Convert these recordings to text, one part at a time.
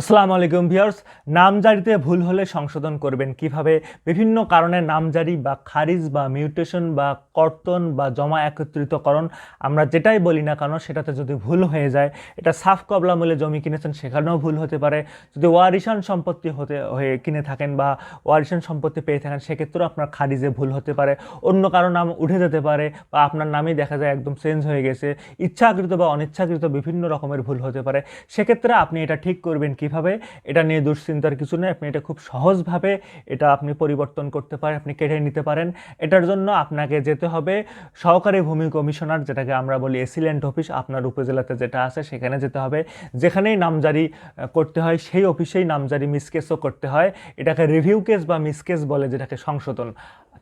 আসসালামু আলাইকুম ভিউয়ার্স, নামজারিতে ভুল হলে সংশোধন করবেন কীভাবে? বিভিন্ন কারণে নামজারি বা খারিজ বা মিউটেশন বা কর্তন বা জমা একত্রিতকরণ আমরা যেটাই বলি না কেন, সেটাতে যদি ভুল হয়ে যায়, এটা সাফ কবলা মূলে জমি কিনেছেন সেখানেও ভুল হতে পারে। যদি ওয়ারিশান সম্পত্তি হতে, হয়ে কিনে থাকেন বা ওয়ারিশান সম্পত্তি পেয়ে থাকেন, সেক্ষেত্রেও আপনার খারিজে ভুল হতে পারে। অন্য কারও নাম উঠে যেতে পারে বা আপনার নামই দেখা যায় একদম চেঞ্জ হয়ে গেছে। ইচ্ছাকৃত বা অনিচ্ছাকৃত বিভিন্ন রকমের ভুল হতে পারে। সেক্ষেত্রে আপনি এটা ঠিক করবেন কীভাবে? এটা নিয়ে দুশ্চিন্তার কিছু নেই। আপনি এটা খুব সহজভাবে এটা আপনি পরিবর্তন করতে পারেন আপনি কেটে নিতে পারেন। এটার জন্য আপনাকে যেতে হবে সহকারী ভূমি কমিশনার, যেটাকে আমরা বলি এসিলেন্ট অফিস। আপনার উপজেলাতে যেটা আছে সেখানে যেতে হবে। যেখানেই নামজারি করতে হয়, সেই অফিসেই নামজারি মিসকেসও করতে হয়। এটাকে রিভিউ কেস বা মিসকেস বলে যেটাকে সংশোধন।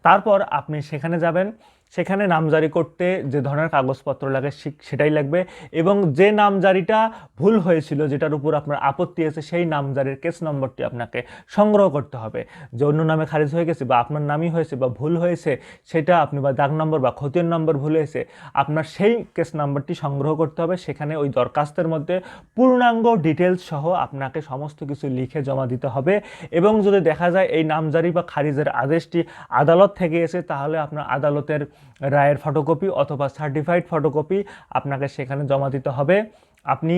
তারপর আপনি সেখানে যাবেন, সেখানে নামজারি করতে যে ধরনের কাগজপত্র লাগে সেটাই লাগবে এবং যে নামজারিটা ভুল হয়েছিল যেটার উপর আপনার আপত্তি আছে সেই নামজারির কেস নম্বরটি আপনাকে সংগ্রহ করতে হবে। যে অন্য নামে খারিজ হয়ে গেছে বা আপনার নামই হয়েছে বা ভুল হয়েছে সেটা আপনি বা দাগ নম্বর বা ক্ষতির নম্বর ভুল হয়েছে আপনার সেই কেস নম্বরটি সংগ্রহ করতে হবে। সেখানে ওই দরখাস্তের মধ্যে পূর্ণাঙ্গ ডিটেলস সহ আপনাকে সমস্ত কিছু লিখে জমা দিতে হবে এবং যদি দেখা যায় এই নামজারি বা খারিজের আদেশটি আদালত থেকে এসে তাহলে আপনার আদালতের রায়ের ফটোকপি অথবা সার্টিফাইড ফটোকপি আপনাকে সেখানে জমা দিতে হবে। আপনি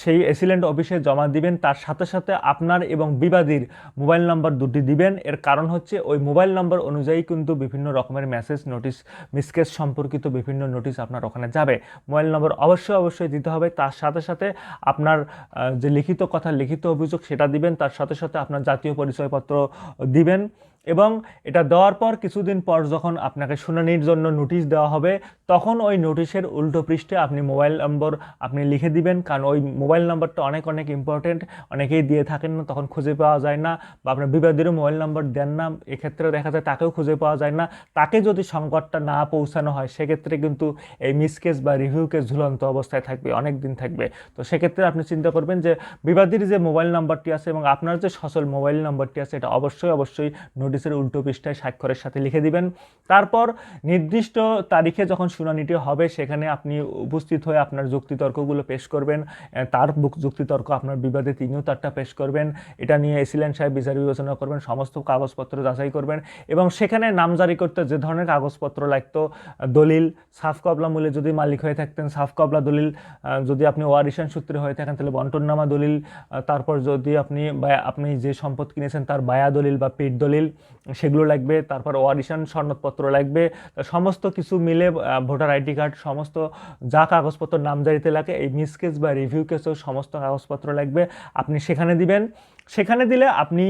সেই এসিলেন্ট অফিসে জমা দিবেন, তার সাথে সাথে আপনার এবং বিবাদীর মোবাইল নাম্বার দুটি দিবেন। এর কারণ হচ্ছে, ওই মোবাইল নাম্বার অনুযায়ী কিন্তু বিভিন্ন রকমের মেসেজ নোটিশ মিসকেস সম্পর্কিত বিভিন্ন নোটিশ আপনার ওখানে যাবে। মোবাইল নম্বর অবশ্যই অবশ্যই দিতে হবে। তার সাথে সাথে আপনার যে লিখিত কথা, লিখিত অভিযোগ সেটা দিবেন। তার সাথে সাথে আপনার জাতীয় পরিচয়পত্র দিবেন। এবং এটা দেওয়ার পর কিছুদিন পর যখন আপনাকে শুনানির জন্য নোটিশ দেওয়া হবে, তখন ওই নোটিশের উল্টো পৃষ্ঠে আপনি মোবাইল নম্বর আপনি লিখে দিবেন। কারণ ওই মোবাইল নাম্বারটা অনেক অনেক ইম্পর্টেন্ট অনেকেই দিয়ে থাকেন না, তখন খুঁজে পাওয়া যায় না বা আপনার বিবাদীরও মোবাইল নাম্বার দেন না। এক্ষেত্রে দেখা যায় তাকেও খুঁজে পাওয়া যায় না। তাকে যদি সংকটটা না পৌঁছানো হয়, সেক্ষেত্রে কিন্তু এই মিসকেস বা রিভিউ কেস ঝুলন্ত অবস্থায় থাকবে অনেক দিন থাকবে। তো সেক্ষেত্রে আপনি চিন্তা করবেন যে, বিবাদীর যে মোবাইল নাম্বারটি আছে এবং আপনার যে সচল মোবাইল নাম্বারটি আছে, এটা অবশ্যই অবশ্যই নোটিশের উল্টো পৃষ্ঠায় স্বাক্ষরের সাথে লিখে দিবেন। তারপর নির্দিষ্ট তারিখে যখন শুনানিটি হবে, সেখানে আপনি উপস্থিত হয়ে আপনার যুক্তিতর্কগুলো পেশ করবেন। তার যুক্তিতর্ক আপনার বিবাদে তিনিও তারটা পেশ করবেন। এটা নিয়ে এসিলেন্ট সাহেব বিচার বিবেচনা করবেন, সমস্ত কাগজপত্র যাচাই করবেন এবং সেখানে নামজারি করতে যে ধরনের কাগজপত্র লাগতো, দলিল, সাফ কবলা মূলে যদি মালিক হয়ে থাকতেন, সাফ কবলা দলিল যদি আপনি ওয়ারিশান সূত্রে হয়ে থাকেন, তাহলে বন্টননামা দলিল তারপর যদি আপনি আপনি যে সম্পদ কিনেছেন, তার বায়া দলিল বা পেট দলিল সেগুলো লাগবে, তারপর ওয়ারিশান সনদপত্র লাগবে, সমস্ত কিছু মিলে ভোটার আইডি কার্ড, সমস্ত যা কাগজপত্র নামজারিতে লাগে, এই মিসকেস বা রিভিউ কেসও সমস্ত কাগজপত্র লাগবে, আপনি সেখানে দিবেন। সেখানে দিলে আপনি,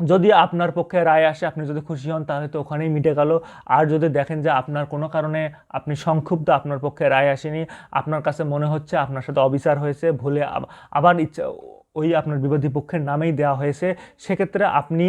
যদি আপনার পক্ষে রায় আসে, আপনি যদি খুশি হন, তাহলে তো ওখানেই মিটে গেল। আর যদি দেখেন যে আপনার কোনো কারণে আপনি সংক্ষুব্ধ, আপনার পক্ষে রায় আসেনি, আপনার কাছে মনে হচ্ছে, আপনার সাথে অবিচার হয়েছে, ভুলে আবার ইচ্ছা ওই আপনার বিরোধী পক্ষের নামেই দেওয়া হয়েছে। সেক্ষেত্রে আপনি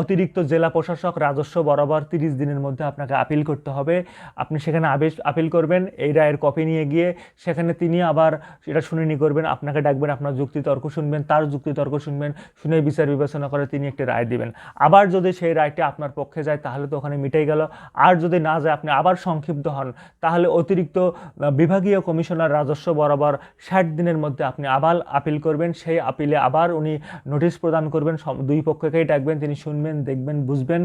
অতিরিক্ত জেলা প্রশাসক রাজস্ব বরাবর তিরিশ দিনের মধ্যে আপনাকে আপিল করতে হবে। আপনি সেখানে আবেশ, আপিল করবেন, এই রায়ের কপি নিয়ে গিয়ে সেখানে তিনি আবার এটা শুনানি করবেন, আপনাকে ডাকবেন, আপনার যুক্তিতর্ক শুনবেন, তার যুক্তিতর্ক শুনবেন, শুনে বিচার বিবেচনা করে তিনি একটি রায় দিবেন। আবার যদি সেই রায়টি আপনার পক্ষে যায়, তাহলে তো ওখানে মিটেই গেল। আর যদি না যায়, আপনি আবার সংক্ষিপ্ত হন, তাহলে অতিরিক্ত বিভাগীয় কমিশনার রাজস্ব বরাবর ষাট দিনের মধ্যে আপনি আবার আপিল করবেন। সেই আপিলে আবার উনি নোটিশ প্রদান করবেন দুই পক্ষকেই ডাকবেন, তিনি শুনবেন, দেখবেন, বুঝবেন।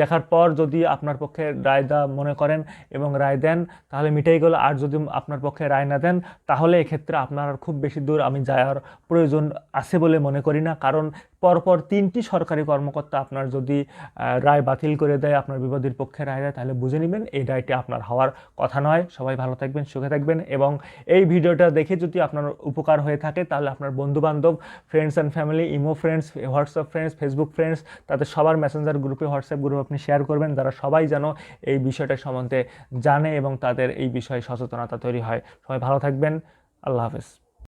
দেখার পর যদি আপনার পক্ষে রায় দা মনে করেন এবং রায় দেন, তাহলে মিটেই গেল। আর যদি আপনার পক্ষে রায় না দেন, তাহলে এক্ষেত্রে আপনার খুব বেশি দূর আমি যাওয়ার প্রয়োজন আছে বলে মনে করি না। কারণ পরপর তিনটি সরকারি কর্মকর্তা আপনার যদি রায় বাতিল করে দেয়, আপনার বিবাদীর পক্ষে রায় দেয়, তাহলে বুঝে নেবেন এই রায়টি আপনার হওয়ার কথা নয়। সবাই ভালো থাকবেন, সুখে থাকবেন এবং এই ভিডিওটা দেখে যদি আপনার উপকার হয়ে থাকে, তাহলে আপনার বন্ধু বান্ধব friends and family Imo friends WhatsApp friends Facebook friends তাদের সবার মেসেঞ্জার গ্রুপে হোয়াটসঅ্যাপ গ্রুপ আপনি শেয়ার করবেন। যারা সবাই যেন এই বিষয়টা সম্বন্ধে জানে এবং তাদের এই বিষয়ে সচেতনতা তৈরি হয়। সবাই ভালো থাকবেন। আল্লাহ হাফেজ।